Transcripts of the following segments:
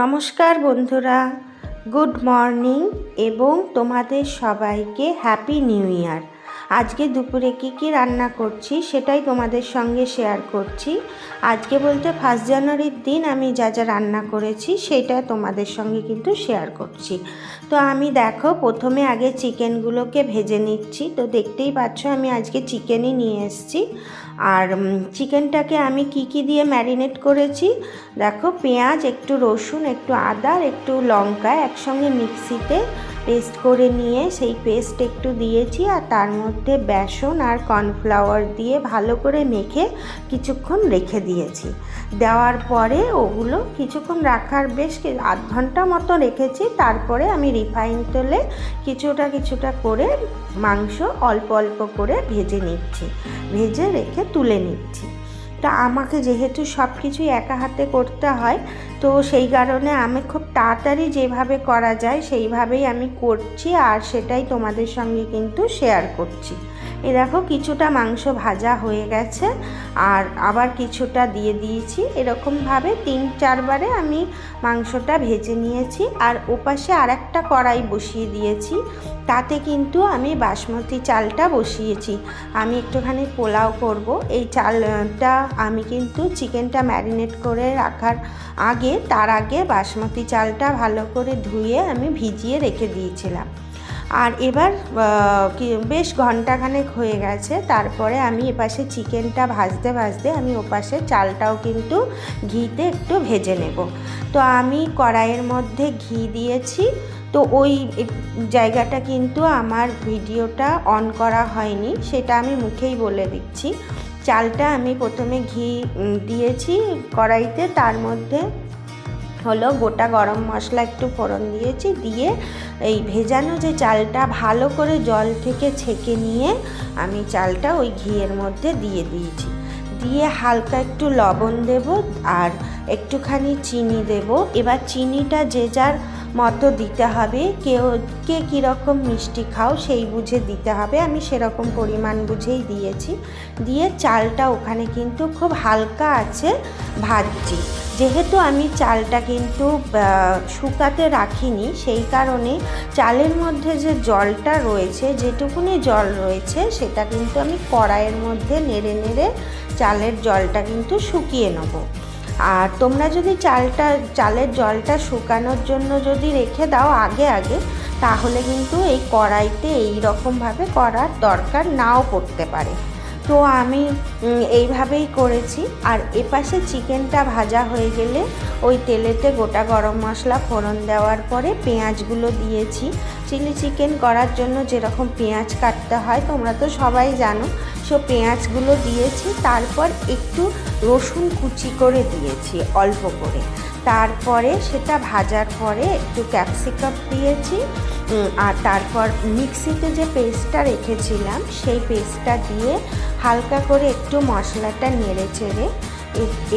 নমস্কার বন্ধুরা, good morning এবং তোমাদের সবাইকে হ্যাপি নিউ ইয়ার। আজকে দুপুরে কী কী রান্না করছি সেটাই তোমাদের সঙ্গে শেয়ার করছি। আজকে বলতে ফার্স্ট জানুয়ারির দিন আমি যা যা রান্না করেছি সেটা তোমাদের সঙ্গে কিন্তু শেয়ার করছি। তো আমি দেখো, প্রথমে আগে চিকেনগুলোকে ভেজে নিচ্ছি। তো দেখতেই পাচ্ছ আমি আজকে চিকেনই নিয়ে এসেছি। আর চিকেনটাকে আমি কি কি দিয়ে ম্যারিনেট করেছি? দেখো, পেঁয়াজ, একটু রসুন, একটু আদা একটু লঙ্কা একসঙ্গে মিক্সিতে পেস্ট করে নিয়ে সেই পেস্ট একটু দিয়েছি আর তার মধ্যে বেসন আর কর্নফ্লাওয়ার দিয়ে ভালো করে মেখে কিছুক্ষণ রেখে দিয়েছি। দেওয়ার পরে ওগুলো কিছুক্ষণ রাখার বেশ আধ ঘণ্টা মতো রেখেছি। তারপরে আমি রিফাইন তেলে কিছুটা কিছুটা করে মাংস অল্প অল্প করে ভেজে নিচ্ছি। ভেজে রেখে তুলে নিচ্ছি। তা আমাকে যেহেতু সব কিছুই একা হাতে করতে হয়, তো সেই কারণে আমি খুব তাড়াতাড়ি যেভাবে করা যায় সেইভাবেই আমি করছি আর সেটাই তোমাদের সঙ্গে কিন্তু শেয়ার করছি। এ দেখো কিছুটা মাংস ভাজা হয়ে গেছে, আর আবার কিছুটা দিয়ে দিয়েছি। এরকমভাবে তিন চারবারে আমি মাংসটা ভেজে নিয়েছি, আর ওপাশে আর একটা কড়াই বসিয়ে দিয়েছি। তাতে কিন্তু আমি বাসমতি চালটা বসিয়েছি। আমি একটুখানি পোলাও করব। এই চালটা আমি কিন্তু চিকেনটা ম্যারিনেট করে রাখার আগে, তার আগে বাসমতি চালটা ভালো করে ধুয়ে আমি ভিজিয়ে রেখে দিয়েছিলাম। আর এবার বেশ ঘন্টাখানেক হয়ে গেছে, তারপরে আমি এপাশে চিকেনটা ভাজতে ভাজতে আমি ওপাশে চালটাও কিন্তু ঘিতে একটু ভেজে নেব। তো আমি কড়াইয়ের মধ্যে ঘি দিয়েছি, তো ওই জায়গাটা কিন্তু আমার ভিডিওটা অন করা হয়নি, সেটা আমি মুখেই বলে দিচ্ছি। চালটা আমি প্রথমে ঘি দিয়েছি কড়াইতে, তার মধ্যে হলো গোটা গরম মশলা একটু ফোড়ন দিয়েছি, দিয়ে এই ভেজানো যে চালটা ভালো করে জল থেকে ছেঁকে নিয়ে আমি চালটা ওই ঘিয়ের মধ্যে দিয়ে দিয়েছি। দিয়ে হালকা একটু লবণ দেব আর একটুখানি চিনি দেব। এবার চিনিটা যে যার মতো দিতে হবে। কেউ, কে কীরকম মিষ্টি খাও সেই বুঝে দিতে হবে। আমি সেরকম পরিমাণ বুঝেই দিয়েছি। দিয়ে চালটা ওখানে কিন্তু খুব হালকা আছে ভাজছি। যেহেতু আমি চালটা কিন্তু শুকাতে রাখিনি, সেই কারণে চালের মধ্যে যে জলটা রয়েছে, যেটুকুনি জল রয়েছে, সেটা কিন্তু আমি কড়াইয়ের মধ্যে নেড়ে নেড়ে চালের জলটা কিন্তু শুকিয়ে নেব। আর তোমরা যদি চালটা, চালের জলটা শুকানোর জন্য যদি রেখে দাও আগে আগে, তাহলে কিন্তু এই কড়াইতে এই রকমভাবে করার দরকার নাও পড়তে পারে। তো আমি এইভাবেই করেছি। আর এপাশে চিকেনটা ভাজা হয়ে গেলে ওই তেলেতে গোটা গরম মশলা, ফোড়ন দেওয়ার পরে পেঁয়াজগুলো দিয়েছি। চিলি চিকেন করার জন্য যেরকম পেঁয়াজ কাটতে হয়, তোমরা তো সবাই জানো। সো পেঁয়াজগুলো দিয়েছি, তারপর একটু রসুন কুচি করে দিয়েছি অল্প করে। তারপরে সেটা ভাজার পরে একটু ক্যাপসিকাম দিয়েছি আর তারপর মিক্সিতে যে পেস্টটা রেখেছিলাম, সেই পেস্টটা দিয়ে হালকা করে একটু মশলাটা নেড়ে চেড়ে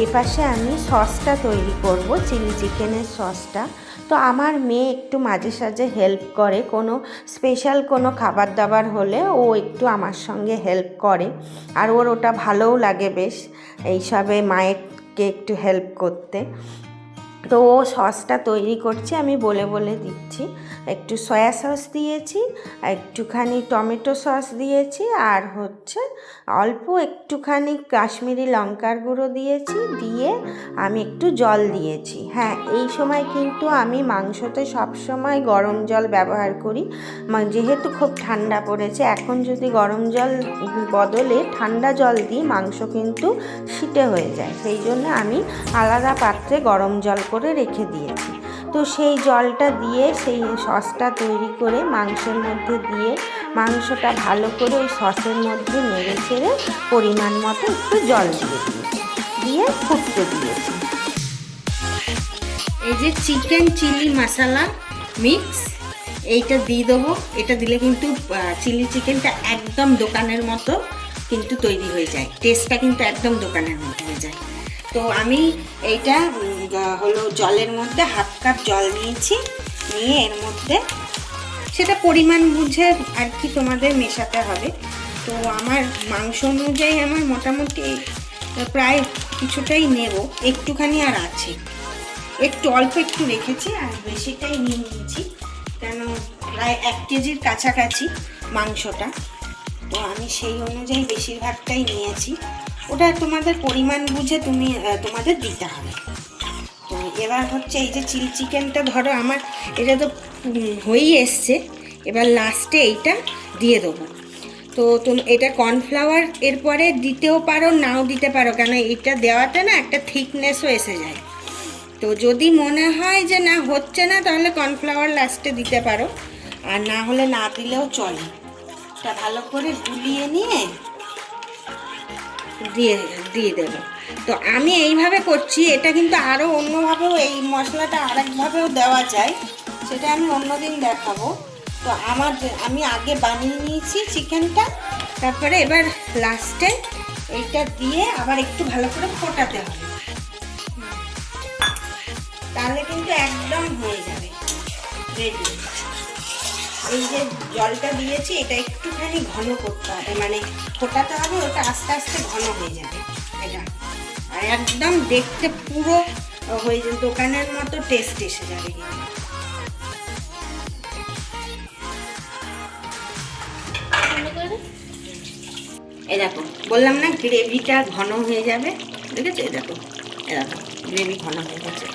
এপাশে আমি সসটা তৈরি করব, চিলি চিকেনের সসটা। তো আমার মেয়ে একটু মাঝে সাঝে হেল্প করে। কোনো স্পেশাল কোনো খাবার দাবার হলে ও একটু আমার সঙ্গে হেল্প করে। আর ওর ওটা ভালোও লাগে বেশ, এইসবে মায়ের কে একটু হেল্প করতে। তো সসটা তৈরি করছি, আমি বলে বলে দিচ্ছি। একটু সয়া সস দিয়েছি, একটুখানি টমেটো সস দিয়েছি, আর হচ্ছে অল্প একটুখানি কাশ্মীরি লঙ্কার গুঁড়ো দিয়েছি, দিয়ে আমি একটু জল দিয়েছি। হ্যাঁ এই সময় কিন্তু আমি মাংসতে সবসময় গরম জল ব্যবহার করি। যেহেতু খুব ঠান্ডা পড়েছে, এখন যদি গরম জল বদলে ঠান্ডা জল দিই, মাংস কিন্তু শীতে হয়ে যায়। সেই জন্য আমি আলাদা পাত্রে গরম জল করে রেখে দিয়েছি। তো সেই জলটা দিয়ে, সেই সসটা তৈরি করে মাংসের মধ্যে দিয়ে, মাংসটা ভালো করে ওই সসের মধ্যে নেড়ে ছেড়ে পরিমাণ মতো একটু জল দিয়ে দিয়েছি। দিয়ে ফুটতে দিয়েছি। এই যে চিকেন চিলি মশলা মিক্স, এইটা দিয়ে দেবো। এটা দিলে কিন্তু চিলি চিকেনটা একদম দোকানের মতো কিন্তু তৈরি হয়ে যায়। টেস্টটা কিন্তু একদম দোকানের মতো হয়ে যায়। তো আমি এইটা হলো জলের মধ্যে হাফ কাপ জল নিয়েছি, নিয়ে এর মধ্যে সেটা পরিমাণ বুঝে আর কি তোমাদের মেশাতে হবে। তো আমার মাংস অনুযায়ী আমার মোটামুটি প্রায় কিছুটাই নেব, একটুখানি আর আছে। একটু অল্প একটু রেখেছি আর বেশিটাই নিয়ে নিয়েছি, কেন প্রায় এক কেজির কাছাকাছি মাংসটা। তো আমি সেই অনুযায়ী বেশিরভাগটাই নিয়েছি। ওটা তোমাদের পরিমাণ বুঝে তুমি তোমাদের দিতে হবে। তো এবার হচ্ছে এই যে চিলি চিকেনটা ধরো, আমার এটা তো হয়েই এসছে। এবার লাস্টে এইটা দিয়ে দেবো। তো তুমি, এটা কর্নফ্লাওয়ার এরপরে দিতেও পারো, নাও দিতে পারো কেন এটা দেওয়াতে না একটা থিকনেসও এসে যায়। তো যদি মনে হয় যে না, হচ্ছে না, তাহলে কর্নফ্লাওয়ার লাস্টে দিতে পারো। আর না হলে না দিলেও চলে। এটা ভালো করে গুলিয়ে নিয়ে দিয়ে দিয়ে দেবো। তো আমি এইভাবে করছি, এটা কিন্তু আরও অন্যভাবেও এই মশলাটা আরেকভাবেও দেওয়া যায়, সেটা আমি অন্যদিন দেখাবো। তো আমার আমি আগে বানিয়ে নিয়েছি চিকেনটা, তারপরে এবার লাস্টে এইটা দিয়ে আবার একটু ভালো করে ফোটাতে হবে। তাহলে কিন্তু একদম হয়ে যাবে। রেডি এই যে জলটা দিয়েছি, এটা একটুখানি ঘন করতে হবে। মানে ফোটাতে হবে, ওটা আস্তে আস্তে ঘন হয়ে যাবে। এটা। আর একদম দেখতে পুরো হয়ে যাবে, দোকানের মতো টেস্ট এসে যাবে এই দেখো, বললাম না গ্রেভিটা ঘন হয়ে যাবে? দেখেছ? এই দেখো এই দেখো, গ্রেভি ঘন হয়ে গেছে।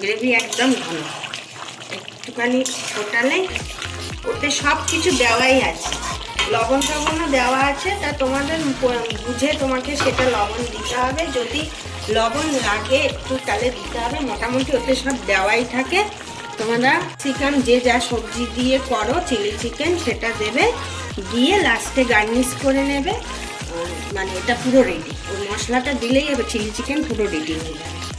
গ্রেভি একদম ঘন। একটুখানি ফোটালে ওতে সব কিছু দেওয়াই আছে। লবণ টবণও দেওয়া আছে, তা তোমাদের বুঝে তোমাকে সেটা লবণ দিতে হবে। যদি লবণ লাগে একটু তাহলে দিতে হবে। মোটামুটি ওতে সব দেওয়াই থাকে। তোমরা চিকেন যে যা সবজি দিয়ে করো, চিলি চিকেন, সেটা দেবে। দিয়ে লাস্টে গার্নিশ করে নেবে। মানে এটা পুরো রেডি ওই মশলাটা দিলেই এবার চিলি চিকেন পুরো রেডি হয়ে যাবে।